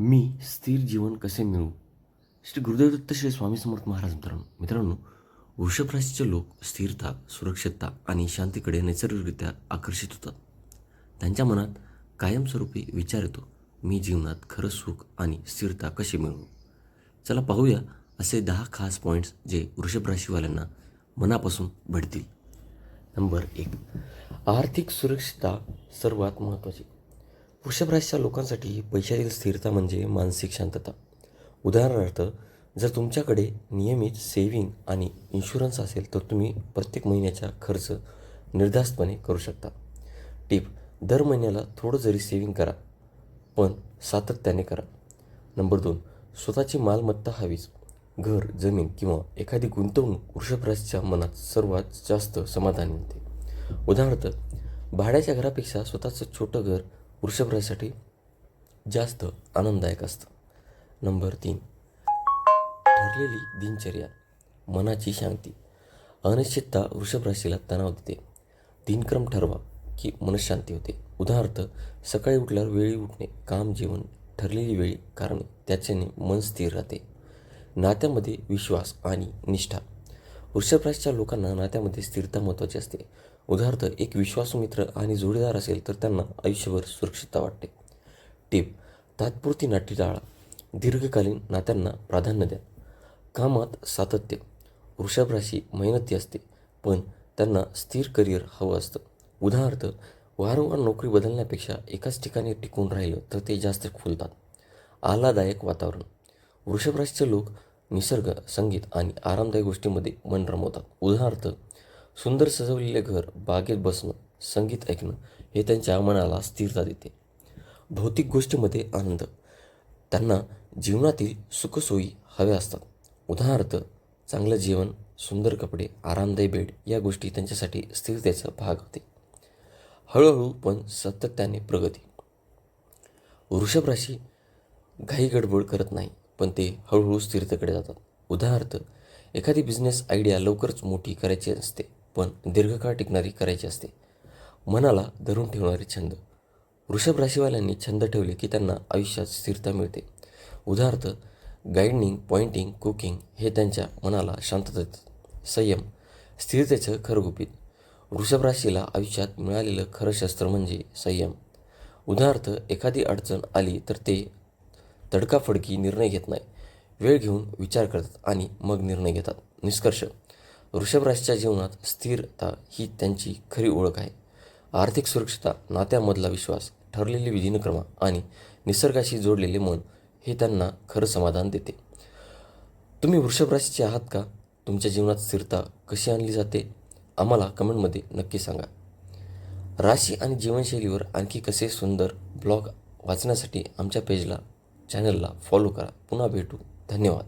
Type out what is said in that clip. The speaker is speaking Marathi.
मी स्थिर जीवन कसे मिळवू? श्री गुरुदेव दत्त श्री स्वामी समर्थ महाराज मित्रांनो मित्रांनो वृषभ राशीचे लोक स्थिरता सुरक्षितता आणि शांतीकडे नैसर्गिकरित्या आकर्षित होतात. त्यांच्या मनात कायमस्वरूपी विचार येतो मी जीवनात खरं सुख आणि स्थिरता कशी मिळवू? चला पाहूया असे दहा खास पॉईंट्स जे वृषभ राशीवाल्यांना मनापासून भेटतील. नंबर एक आर्थिक सुरक्षितता सर्वात महत्त्वाची. वृषभ राशीच्या लोकांसाठी पैशातील स्थिरता म्हणजे मानसिक शांतता. उदाहरणार्थ जर तुमच्याकडे नियमित सेविंग आणि इन्शुरन्स असेल तर तुम्ही प्रत्येक महिन्याचा खर्च निर्धास्तपणे करू शकता. टिप दर महिन्याला थोडं जरी सेविंग करा पण सातत्याने करा. नंबर दोन स्वतःची मालमत्ता हवीच. घर जमीन किंवा एखादी गुंतवणूक वृषभ राशीच्या मनात सर्वात जास्त समाधान मिळते उदाहरणार्थ भाड्याच्या घरापेक्षा स्वतःचं छोटं घर वृषभ राशीसाठी जास्त आनंददायक असतं. नंबर तीन ठरलेली दिनचर्या मनाची शांती. अनिश्चितता वृषभ राशीला तणाव देते. दिनक्रम ठरवा की मनशांती होते. उदाहरणार्थ सकाळी उठल्यावर वेळी उठणे काम जेवण ठरलेली वेळी कारण त्याच्याने मन स्थिर राहते. नात्यामध्ये विश्वास आणि निष्ठा. वृषभ राशीच्या लोकांना नात्यामध्ये स्थिरता महत्त्वाची असते. उदाहरणार्थ एक विश्वासू मित्र आणि जोडीदार असेल तर त्यांना आयुष्यभर सुरक्षितता वाटते. टिप तात्पुरती नाटी टाळा. दीर्घकालीन नात्यांना प्राधान्य द्या. कामात सातत्य. वृषभ राशी मेहनती असते पण त्यांना स्थिर करिअर हवं असतं. उदाहरणार्थ वारंवार नोकरी बदलण्यापेक्षा एकाच ठिकाणी टिकून राहिलं तर ते जास्त खुलतात. आल्हादायक वातावरण. वृषभ राशीचे लोक निसर्ग संगीत आणि आरामदायी गोष्टींमध्ये मन रमवतात. उदाहरणार्थ सुंदर सजवलेले घर बागेत बसणं संगीत ऐकणं हे त्यांच्या मनाला स्थिरता देते. भौतिक गोष्टीमध्ये आनंद. त्यांना जीवनातील सुखसोयी हव्या असतात. उदाहरणार्थ चांगलं जेवण सुंदर कपडे आरामदायी बेड या गोष्टी त्यांच्यासाठी स्थिरतेचा भाग होते. हळूहळू पण सातत्याने प्रगती. वृषभ राशी घाई गडबड करत नाही पण ते हळूहळू स्थिरतेकडे जातात. उदाहरणार्थ एखादी बिझनेस आयडिया लवकरच मोठी करायची असते. पण दीर्घकाळ टिकणारी करायची असते. मनाला धरून ठेवणारे छंद. वृषभ राशीवाल्यांनी छंद ठेवले की त्यांना आयुष्यात स्थिरता मिळते. उदाहरणार्थ गायडनिंग पॉइंटिंग कुकिंग हे त्यांच्या मनाला शांतता संयम स्थिरतेचं खरं गुपित वृषभ राशीला आयुष्यात मिळालेलं खरं शस्त्र म्हणजे संयम. उदाहरणार्थ एखादी अडचण आली तर ते तडकाफडकी निर्णय घेत नाही. वेळ घेऊन विचार करतात आणि मग निर्णय घेतात. निष्कर्ष वृषभ राशीच्या जीवनात स्थिरता ही त्यांची खरी ओळख आहे. आर्थिक सुरक्षता नात्यामधला विश्वास ठरलेली विधिनक्रमा आणि निसर्गाशी जोडलेले मन हे त्यांना खरं समाधान देते. तुम्ही वृषभ राशीचे आहात का? तुमच्या जीवनात स्थिरता कशी आणली जाते? आम्हाला कमेंटमध्ये नक्की सांगा. राशी आणि जीवनशैलीवर आणखी कसे सुंदर ब्लॉग वाचण्यासाठी आमच्या पेजला चॅनलला फॉलो करा. पुन्हा भेटू. धन्यवाद.